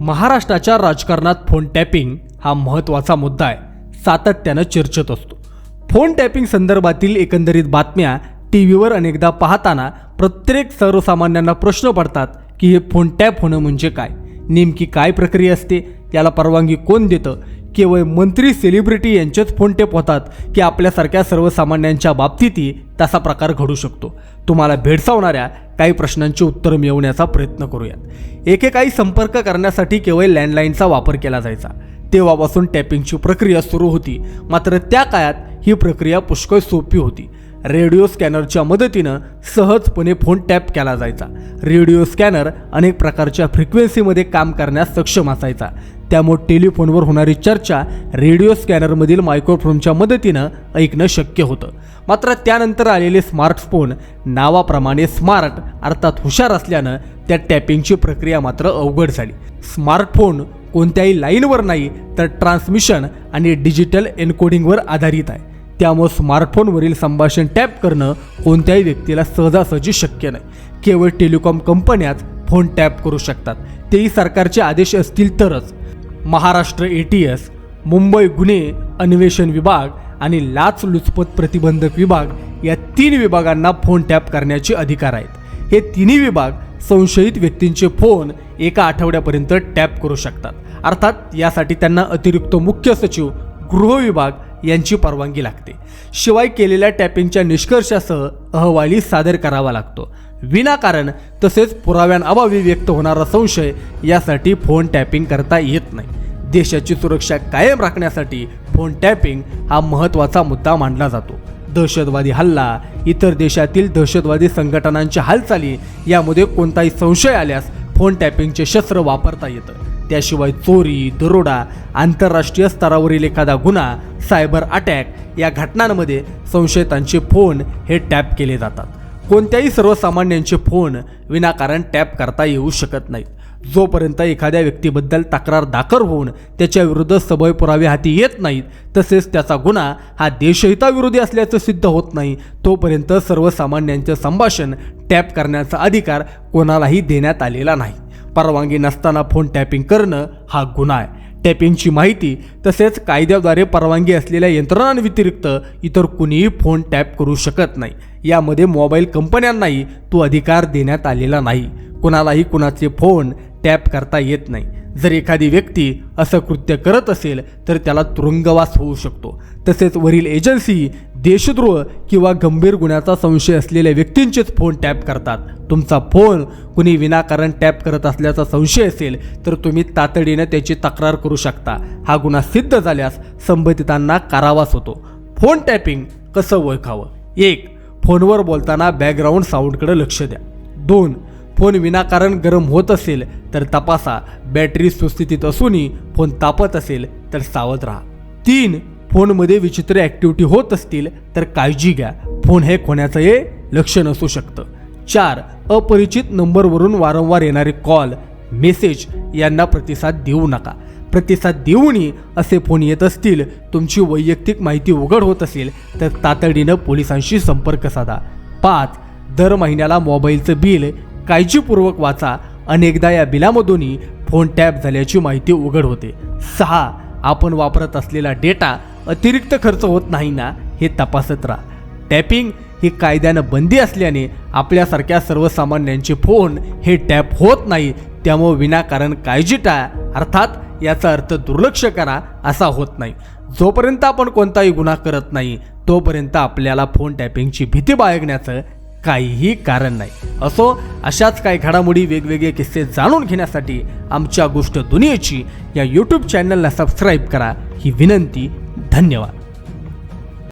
महाराष्ट्राच्या राजकारणात phone tapping हा महत्त्वाचा मुद्दा आहे. सातत्यानं चर्चेत असतो. फोन टॅपिंग संदर्भातील एकंदरीत बातम्या टी व्हीवर अनेकदा पाहताना प्रत्येक सर्वसामान्यांना प्रश्न पडतात की हे फोन टॅप होणं म्हणजे काय? नेमकी काय प्रक्रिया असते? त्याला परवानगी कोण देतं? केवळ मंत्री सेलिब्रिटी यांचेच फोन टेप होतात की आपल्यासारख्या सर्वसामान्यांच्या बाबतीतही तसा प्रकार घडू शकतो. तुम्हाला भेडसावणाऱ्या काही प्रश्नांची उत्तरं मिळवण्याचा प्रयत्न करूयात. एकेकाळी संपर्क करण्यासाठी केवळ लँडलाईनचा वापर केला जायचा. तेव्हापासून टॅपिंगची प्रक्रिया सुरू होती. मात्र त्या काळात ही प्रक्रिया पुष्कळ सोपी होती. रेडिओ स्कॅनरच्या मदतीनं सहजपणे फोन टॅप केला जायचा. रेडिओ स्कॅनर अनेक प्रकारच्या फ्रिक्वेन्सीमध्ये काम करण्यास सक्षम असायचा. त्यामुळे टेलिफोनवर होणारी चर्चा रेडिओ स्कॅनरमधील मायक्रोफोनच्या मदतीनं ऐकणं शक्य होतं. मात्र त्यानंतर आलेले स्मार्टफोन नावाप्रमाणे स्मार्ट अर्थात हुशार असल्यानं त्या टॅपिंगची प्रक्रिया मात्र अवघड झाली. स्मार्टफोन कोणत्याही लाईनवर नाही तर ट्रान्समिशन आणि डिजिटल एन्कोडिंगवर आधारित आहे. त्यामुळे स्मार्टफोनवरील संभाषण टॅप करणं कोणत्याही व्यक्तीला सहजासहजी शक्य नाही. केवळ टेलिकॉम कंपन्याच फोन टॅप करू शकतात. तेही सरकारचे आदेश असतील तरच. Maharashtra A T S Mumbai गुन्हे अन्वेषण विभाग आणि लाचलुचपत प्रतिबंधक विभाग या तीन विभागांना फोन टॅप करण्याचे अधिकार आहेत. हे तिन्ही विभाग संशयित व्यक्तींचे फोन एका आठवड्यापर्यंत टॅप करू शकतात. अर्थात यासाठी त्यांना अतिरिक्त मुख्य सचिव गृह विभाग यांची परवानगी लागते. शिवाय केलेल्या टॅपिंगच्या निष्कर्षासह अहवाली सादर करावा लागतो. विनाकारण तसेच पुराव्यांअभावी व्यक्त होणारा संशय यासाठी फोन टॅपिंग करता येत नाही. देशाची सुरक्षा कायम राखण्यासाठी फोन टॅपिंग हा महत्त्वाचा मुद्दा मानला जातो. दहशतवादी हल्ला इतर देशातील दहशतवादी संघटनांच्या हालचाली यामध्ये कोणताही संशय आल्यास फोन टॅपिंगचे शस्त्र वापरता येतं. त्याशिवाय चोरी दरोडा आंतरराष्ट्रीय स्तरावरील एखादा गुन्हा सायबर अटॅक या घटनांमध्ये संशयितांचे फोन हे टॅप केले जातात. कोणत्याही सर्वसामान्यांचे फोन विनाकारण टॅप करता येऊ शकत नाहीत. जोपर्यंत एखाद्या व्यक्तीबद्दल तक्रार दाखल होऊन त्याच्या विरुद्ध सबळ पुरावे हाती येत नाहीत तसेच त्याचा गुन्हा हा देशहिताविरोधी असल्याचं सिद्ध होत नाही तोपर्यंत सर्वसामान्यांचं संभाषण टॅप करण्याचा अधिकार कोणालाही देण्यात आलेला नाही. परवानगी नसताना फोन टॅपिंग करणं हा गुन्हा आहे. टॅपिंगची माहिती तसेच कायद्याद्वारे परवानगी असलेल्या यंत्रणांव्यतिरिक्त इतर कुणीही फोन टॅप करू शकत नाही. यामध्ये मोबाईल कंपन्यांनाही तो अधिकार देण्यात आलेला नाही. कुणालाही कुणाचे फोन टॅप करता येत नाही. जर एखादी व्यक्ती असं कृत्य करत असेल तर त्याला तुरुंगवास होऊ शकतो. तसेच वरील एजन्सी देशद्रोह किंवा गंभीर गुन्ह्याचा संशय असलेल्या व्यक्तींचेच फोन टॅप करतात. तुमचा फोन कुणी विनाकारण टॅप करत असल्याचा संशय असेल तर तुम्ही तातडीनं त्याची तक्रार करू शकता. हा गुन्हा सिद्ध झाल्यास संबंधितांना कारावास होतो. फोन टॅपिंग कसं ओळखावं? एक फोनवर बोलताना बॅकग्राऊंड साऊंडकडे लक्ष द्या. दोन फोन विनाकारण गरम होत असेल तर तपासा. बॅटरी सुस्थितीत असूनही फोन तापत असेल तर सावध राहा. तीन फोनमध्ये विचित्र ॲक्टिव्हिटी होत असतील तर काळजी घ्या. फोन हे होण्याचं हे लक्षण असू शकतं. चार अपरिचित नंबरवरून वारंवार येणारे कॉल मेसेज यांना प्रतिसाद देऊ नका. प्रतिसाद देऊनही असे फोन येत असतील तुमची वैयक्तिक माहिती उघड होत असेल तर तातडीनं पोलिसांशी संपर्क साधा. पाच दर महिन्याला मोबाईलचं बिल काळजीपूर्वक वाचा. अनेकदा या बिलामधूनही फोन टॅप झाल्याची माहिती उघड होते. सहा आपण वापरत असलेला डेटा अतिरिक्त खर्च होत नाही ना हे तपासत राहा. टॅपिंग ही कायद्यानं बंदी असल्याने आपल्यासारख्या सर्वसामान्यांचे फोन हे टॅप होत नाही त्यामुळे विनाकारण काळजी टाळा. अर्थात याचा अर्थ दुर्लक्ष करा असा होत नाही. जोपर्यंत आपण कोणताही गुन्हा करत नाही तोपर्यंत आपल्याला फोन टॅपिंगची भीती बाळगण्याचं काहीही कारण नाही. असो अशाच काही घडामोडी वेगवेगळे किस्से जाणून घेण्यासाठी आमच्या गोष्ट दुनियेची या यूट्यूब चॅनलला सबस्क्राईब करा. ही विनंती धन्यवाद.